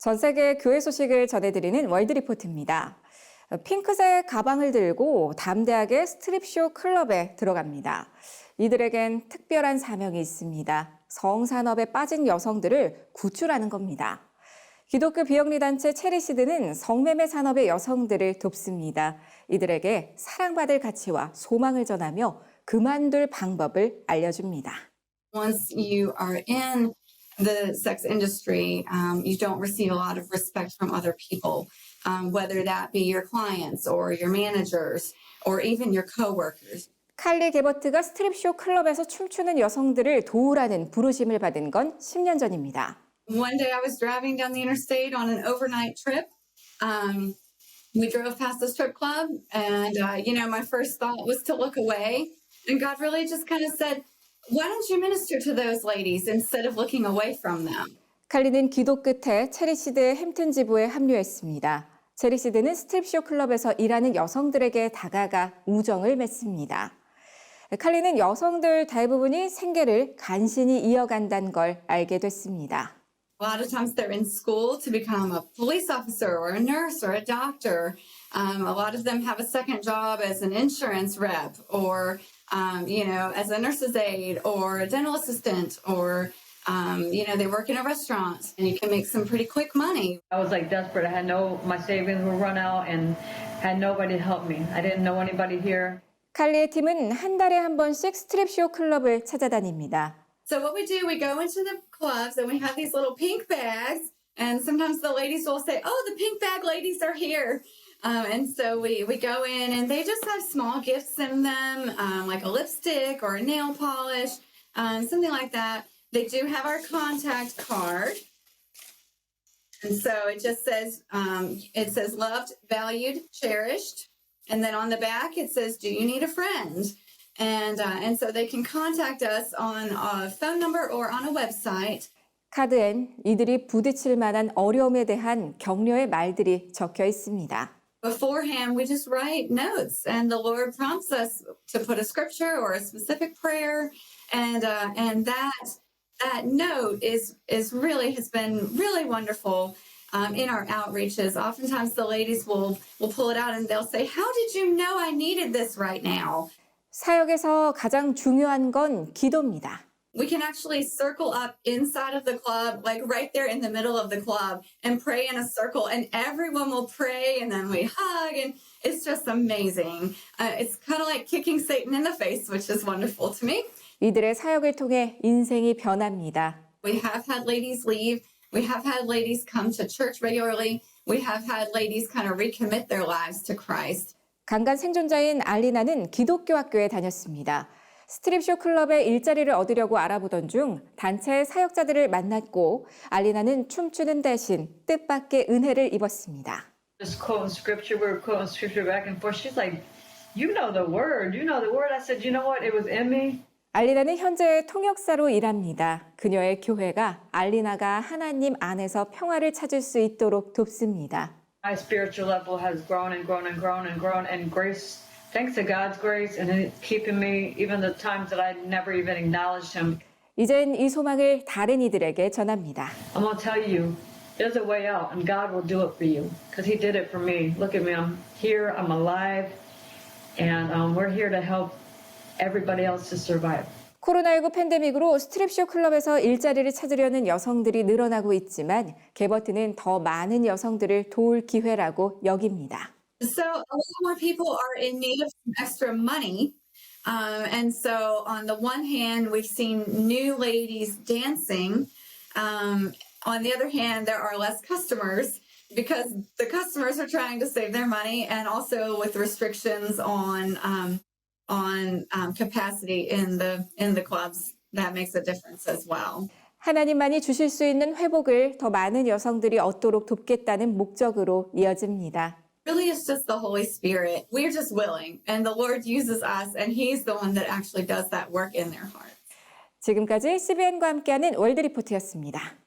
전 세계 교회 소식을 전해드리는 월드 리포트입니다. 핑크색 가방을 들고 담대하게 스트립쇼 클럽에 들어갑니다. 이들에겐 특별한 사명이 있습니다. 성산업에 빠진 여성들을 구출하는 겁니다. 기독교 비영리단체 체리시드는 성매매 산업의 여성들을 돕습니다. 이들에게 사랑받을 가치와 소망을 전하며 그만둘 방법을 알려줍니다. once you are in the sex industry, um, you don't receive a lot of respect from other people, um, whether that be your clients or your managers or even your coworkers. 칼리 게버트가 스트립쇼 클럽에서 춤추는 여성들을 도우라는 부르심을 받은 건 10년 전입니다. One day I was driving down the interstate on an overnight trip. Um, we drove past the strip club, and uh, you know, my first thought was to look away. And God really just kind of said, Why don't you minister to those ladies instead of looking away from them? 칼리는 기도 끝에 체리시드의 햄튼 지부에 합류했습니다. 체리시드는 스트립쇼 클럽에서 일하는 여성들에게 다가가 우정을 맺습니다. 칼리는 여성들 대부분이 생계를 간신히 이어간다는 걸 알게 됐습니다. A lot of times they're in school to become a police officer or a nurse or a doctor. Um, a lot of them have a second job as an insurance rep or, um, you know, as a nurse's aide or a dental assistant or, um, you know, they work in a restaurant and you can make some pretty quick money. I was like desperate. I had no, my savings were run out and had nobody to help me. I didn't know anybody here. 칼리의 팀은 한 달에 한 번씩 스트립쇼 클럽을 찾아다닙니다. So what we do, we go into the clubs and we have these little pink bags. And sometimes the ladies will say, "Oh, the pink bag ladies are here," um, and so we we go in and they just have small gifts in them, um, like a lipstick or a nail polish, um, something like that. They do have our contact card, and so it just says um, it says loved, valued, cherished, and then on the back it says, "Do you need a friend?" And uh, and so they can contact us on a phone number or on a website. 카드엔 이들이 부딪힐 만한 어려움에 대한 격려의 말들이 적혀 있습니다. Beforehand, we just write notes, and the Lord prompts us to put a scripture or a specific prayer, and uh, and that that note is is really has been really wonderful um, in our outreaches. Oftentimes, the ladies will will pull it out and they'll say, "How did you know I needed this right now?" 사역에서 가장 중요한 건 기도입니다. We can actually circle up inside of the club, like right there in the middle of the club, and pray in a circle, and everyone will pray, and then we hug, and it's just amazing. Uh, it's kind of like kicking Satan in the face, which is wonderful to me. 이들의 사역을 통해 인생이 변합니다. We have had ladies leave. We have had ladies come to church regularly. We have had ladies kind of recommit their lives to Christ. 강간 생존자인 알리나는 기독교 학교에 다녔습니다. 스트립쇼 클럽에 일자리를 얻으려고 알아보던 중 단체의 사역자들을 만났고 알리나는 춤추는 대신 뜻밖의 은혜를 입었습니다. Just quoting scripture, we were quoting scripture back and forth. She's like, You know the word, you know the word. I said, You know what? It was in me. 알리나는 현재 통역사로 일합니다. 그녀의 교회가 알리나가 하나님 안에서 평화를 찾을 수 있도록 돕습니다. My spiritual level has grown and grown and grown and grown, and grace, thanks to God's grace, and it's keeping me even the times that I never even acknowledged Him. 이젠 이 소망을 다른 이들에게 전합니다. I'm gonna tell you, there's a way out, and God will do it for you because He did it for me. Look at me, I'm here, I'm alive, and um, we're here to help everybody else to survive. 코로나19 팬데믹으로 스트립쇼 클럽에서 일자리를 찾으려는 여성들이 늘어나고 있지만 게버트는 더 많은 여성들을 도울 기회라고 여깁니다. So a lot more people are in need of some extra money. Um, and so on the one hand, we've seen new ladies dancing. Um, on the other hand, there are less customers because the customers are trying to save their money and also with restrictions on um, on um, capacity in the in the clubs that makes a difference as well. 하나님만이 주실 수 있는 회복을 더 많은 여성들이 얻도록 돕겠다는 목적으로 이어집니다. Really, it's just the Holy Spirit. We're just willing, and the Lord uses us, and He's the one that actually does that work in their hearts. 지금까지 CBN과 함께하는 월드 리포트였습니다.